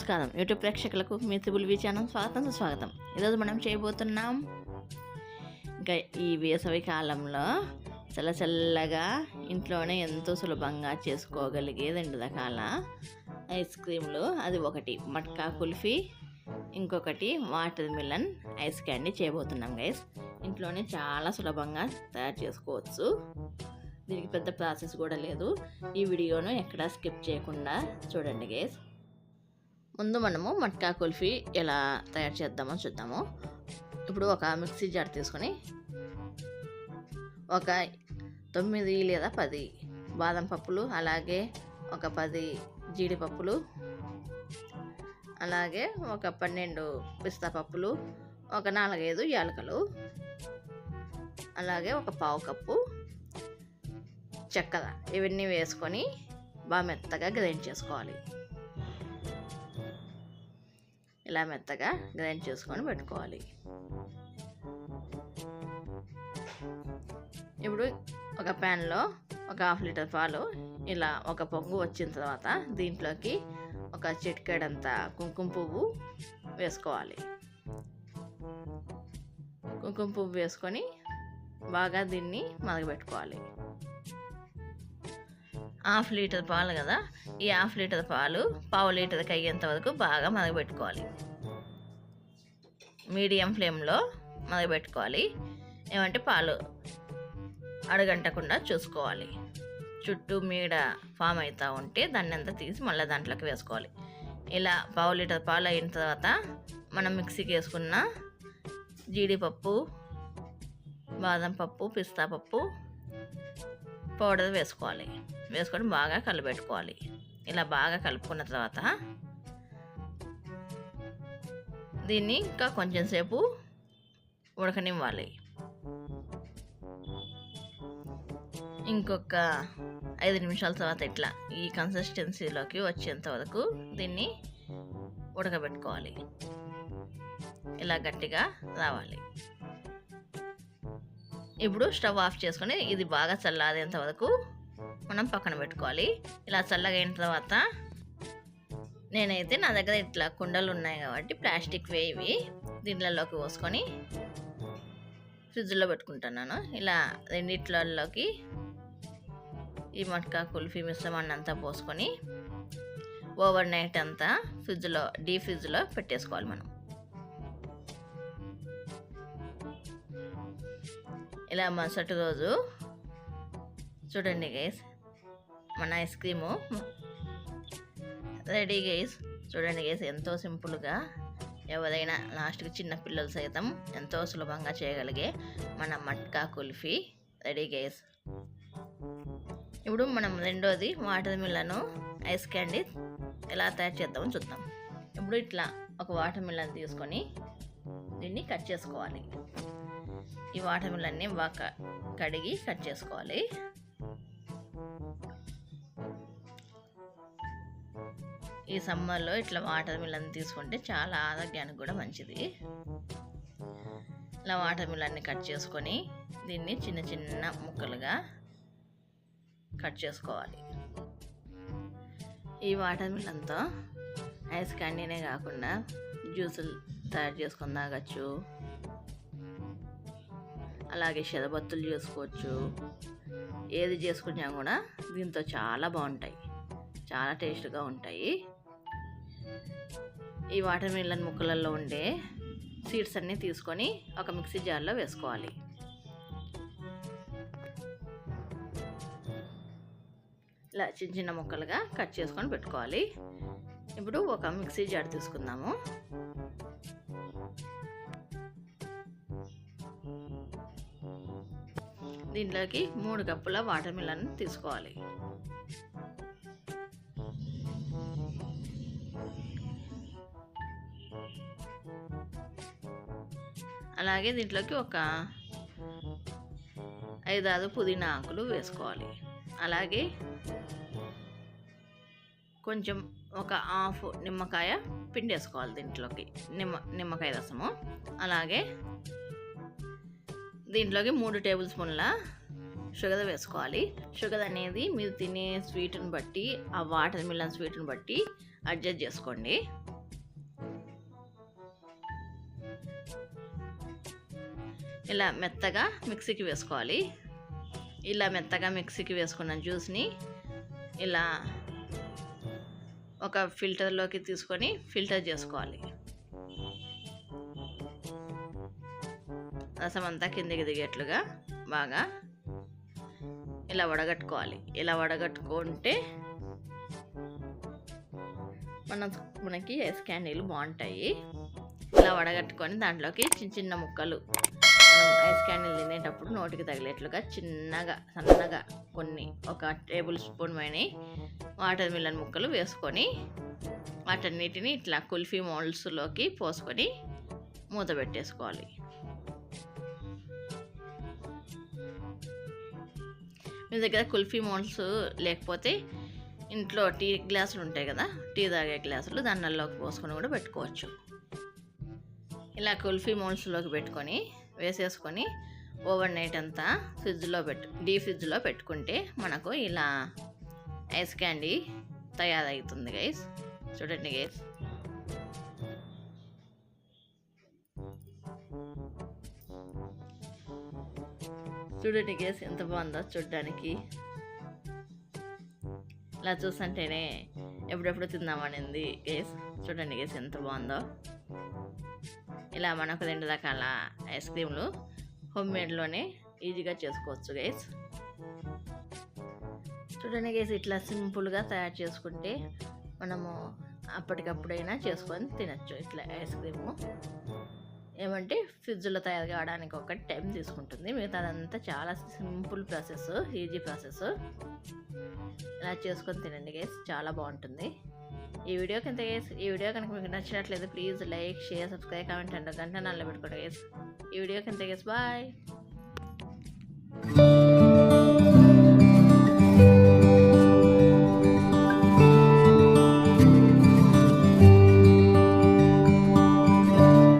నమస్కారం. యూట్యూబ్ ప్రేక్షకులకు మీ త్రిబుల్ వి ఛానల్ స్వాగతం. సుస్వాగతం ఈరోజు మనం చేయబోతున్నాం ఇంకా ఈ వేసవి కాలంలో చల్ల చల్లగా ఇంట్లోనే ఎంతో సులభంగా చేసుకోగలిగే రెండు రకాల ఐస్ క్రీమ్లు. అది ఒకటి. మట్కా కుల్ఫీ. ఇంకొకటి వాటర్ మిలన్ ఐస్ క్యాండీ చేయబోతున్నాం గైస్. ఇంట్లోనే చాలా సులభంగా తయారు చేసుకోవచ్చు. దీనికి పెద్ద ప్రాసెస్ కూడా లేదు. ఈ వీడియోను ఎక్కడా స్కిప్ చేయకుండా చూడండి గైస్. ముందు మనము మట్కా కుల్ఫీ ఎలా తయారు చేద్దామో చూద్దాము. ఇప్పుడు ఒక మిక్సీ జార్ తీసుకొని ఒక తొమ్మిది లేదా పది బాదం పప్పులు అలాగే ఒక పది జీడిపప్పులు అలాగే ఒక పన్నెండు పిస్తా పప్పులు ఒక నాలుగైదు యాలకలు అలాగే ఒక పావు కప్పు చెక్కల ఇవన్నీ వేసుకొని బాగా మెత్తగా గ్రైండ్ చేసుకోవాలి. ఇలా మెత్తగా గ్రైండ్ చేసుకొని పెట్టుకోవాలి. ఇప్పుడు ఒక ప్యాన్లో ఒక హాఫ్ లీటర్ పాలు ఇలా ఒక పొంగు వచ్చిన తర్వాత దీంట్లోకి ఒక చిటికెడంత కుంకుమ పువ్వు వేసుకోవాలి. కుంకుమ పువ్వు వేసుకొని బాగా దీన్ని మరగబెట్టుకోవాలి. హాఫ్ లీటర్ పాలు కదా? ఈ హాఫ్ లీటర్ పాలు పావు లీటర్కి అయ్యేంత వరకు బాగా మరగబెట్టుకోవాలి మీడియం ఫ్లేమ్లో మరగబెట్టుకోవాలి ఏమంటే పాలు అడగంటకుండా చూసుకోవాలి. చుట్టూ మీడ ఫామ్ అవుతూ ఉంటే దాన్ని అంతా తీసి మళ్ళీ దాంట్లోకి వేసుకోవాలి. ఇలా పావు లీటర్ పాలు అయిన తర్వాత మనం మిక్సీకి వేసుకున్న జీడిపప్పు బాదం పప్పు పిస్తా పప్పు పౌడర్ వేసుకోవాలి. వేసుకొని బాగా కలిపెట్టుకోవాలి ఇలా బాగా కలుపుకున్న తర్వాత దీన్ని ఇంకా కొంచెం సేపు ఉడకనివ్వాలి. ఇంకొక ఐదు నిమిషాల తర్వాత ఇట్లా ఈ కన్సిస్టెన్సీలోకి వచ్చేంత వరకు దీన్ని ఉడకబెట్టుకోవాలి. ఇలా గట్టిగా రావాలి. ఇప్పుడు స్టవ్ ఆఫ్ చేసుకొని ఇది బాగా చల్లారేంత వరకు మనం పక్కన పెట్టుకోవాలి. ఇలా చల్లగా అయిన తర్వాత నేనైతే నా దగ్గర ఇట్లా కుండలు ఉన్నాయి కాబట్టి ప్లాస్టిక్ వేవి దీంట్లోకి పోసుకొని ఫ్రిడ్జ్లో పెట్టుకుంటున్నాను. ఇలా రెండిట్లలోకి ఈ మట్కా కుల్ఫీ మిశ్రమాన్ని అంతా పోసుకొని ఓవర్ నైట్ అంతా ఫ్రిడ్జ్లో డీ ఫ్రిడ్జ్లో పెట్టేసుకోవాలి మనం. ఇలా మరుసటి రోజు. చూడండి గైస్ మన ఐస్ క్రీము రెడీ గైస్ చూడండి గైస్ ఎంతో సింపుల్గా ఎవరైనా లాస్ట్కి చిన్న పిల్లలు సైతం ఎంతో సులభంగా చేయగలిగే మన మట్కా కుల్ఫీ. రెడీ గైస్ ఇప్పుడు మనం రెండోది వాటర్ మిల్లను ఐస్ క్యాండీ ఎలా తయారు చేద్దామో చూద్దాం. ఇప్పుడు ఇట్లా ఒక వాటర్ మిల్లన్ తీసుకొని దీన్ని కట్ చేసుకోవాలి. ఈ వాటర్ మిల్లన్ని బాగా కడిగి కట్ చేసుకోవాలి. ఈ సమ్మర్లో ఇట్లా వాటర్ మిలన్ తీసుకుంటే చాలా ఆరోగ్యానికి కూడా మంచిది. ఇలా వాటర్ మిలన్ని కట్ చేసుకొని దీన్ని చిన్న చిన్న ముక్కలుగా కట్ చేసుకోవాలి. ఈ వాటర్ మిలన్తో ఐస్ క్యాండీనే కాకుండా జ్యూసులు తయారు చేసుకొని తాగచ్చు అలాగే షరబత్తులు చేసుకోవచ్చు. ఏది చేసుకున్నా కూడా దీంతో చాలా బాగుంటాయి. చాలా టేస్ట్గా ఉంటాయి. ఈ వాటర్ మిలన్ ముక్కలలో ఉండే సీడ్స్ అన్నీ తీసుకొని ఒక మిక్సీ జార్లో వేసుకోవాలి. ఇలా చిన్న చిన్న ముక్కలుగా కట్ చేసుకొని పెట్టుకోవాలి. ఇప్పుడు ఒక మిక్సీ జార్ తీసుకుందాము. దీంట్లోకి మూడు కప్పుల వాటర్ మిలన్ తీసుకోవాలి. అలాగే దీంట్లోకి ఒక ఐదారు పుదీనా ఆకులు వేసుకోవాలి. అలాగే కొంచెం ఒక హాఫ్ నిమ్మకాయ పిండేసుకోవాలి దీంట్లోకి. నిమ్మ నిమ్మకాయ రసము. అలాగే దీంట్లోకి మూడు టేబుల్ స్పూన్ల షుగర్ వేసుకోవాలి. షుగర్ అనేది మీరు తినే స్వీట్ని బట్టి ఆ వాటర్ మిల్లన్ స్వీట్ని బట్టి అడ్జస్ట్ చేసుకోండి. ఇలా మెత్తగా మిక్సీకి వేసుకోవాలి. ఇలా మెత్తగా మిక్సీకి వేసుకున్న జ్యూస్ని ఇలా ఒక ఫిల్టర్లోకి తీసుకొని ఫిల్టర్ చేసుకోవాలి. రసం అంతా కిందికి దిగేట్లుగా బాగా ఇలా వడగట్టుకోవాలి. ఇలా వడగట్టుకుంటే మన మనకి ఐస్ క్యాండీలు బాగుంటాయి. ఇలా వడగట్టుకొని దాంట్లోకి చిన్న చిన్న ముక్కలు మనం ఐస్ క్యాండిల్ తినేటప్పుడు నోటికి తగిలేట్లుగా చిన్నగా సన్నగా కొన్ని ఒక టేబుల్ స్పూన్ పైన వాటర్ మిలన్ ముక్కలు వేసుకొని వాటన్నిటిని ఇట్లా కుల్ఫీ మోల్డ్స్లోకి పోసుకొని మూత పెట్టేసుకోవాలి. మీ దగ్గర కుల్ఫీ మోల్డ్స్ లేకపోతే ఇంట్లో టీ గ్లాసులు ఉంటాయి కదా టీ తాగే గ్లాసులు దానిలోకి పోసుకొని కూడా పెట్టుకోవచ్చు. ఇలా కుల్ఫీ మోల్డ్స్లోకి పెట్టుకొని వేసేసుకొని ఓవర్ నైట్ అంతా ఫ్రిడ్జ్లో పెట్టు డీ ఫ్రిడ్జ్లో పెట్టుకుంటే మనకు ఇలా ఐస్ క్యాండీ తయారవుతుంది గైస్. చూడండి గైస్. చూడండి గేస్ ఎంత బాగుందో చూడడానికి. ఇలా చూస్తుంటేనే ఎప్పుడెప్పుడు తిందామనింది గేస్. చూడండి గేస్ ఎంత బాగుందో. ఇలా మనకు రెండు రకాల ఐస్ క్రీమ్లు హోమ్ మేడ్లోనే ఈజీగా చేసుకోవచ్చు గైస్ చూడండి గైస్ ఇట్లా సింపుల్గా తయారు చేసుకుంటే మనము అప్పటికప్పుడైనా చేసుకొని తినచ్చు ఇట్లా ఐస్ క్రీము. ఏమంటే ఫ్రిడ్జ్లో తయారు కావడానికి ఒక టైం తీసుకుంటుంది. మిగతాదంతా చాలా సింపుల్ ప్రాసెస్ ఈజీ ప్రాసెస్. ఇలా చేసుకొని తినండి గైస్ చాలా బాగుంటుంది. ఈ వీడియో కింద ఈ వీడియో కనుక మీకు నచ్చినట్లయితే please like share subscribe comment and గంట నల్ల పెట్టుకోండి ఈ వీడియో కింద బాయ్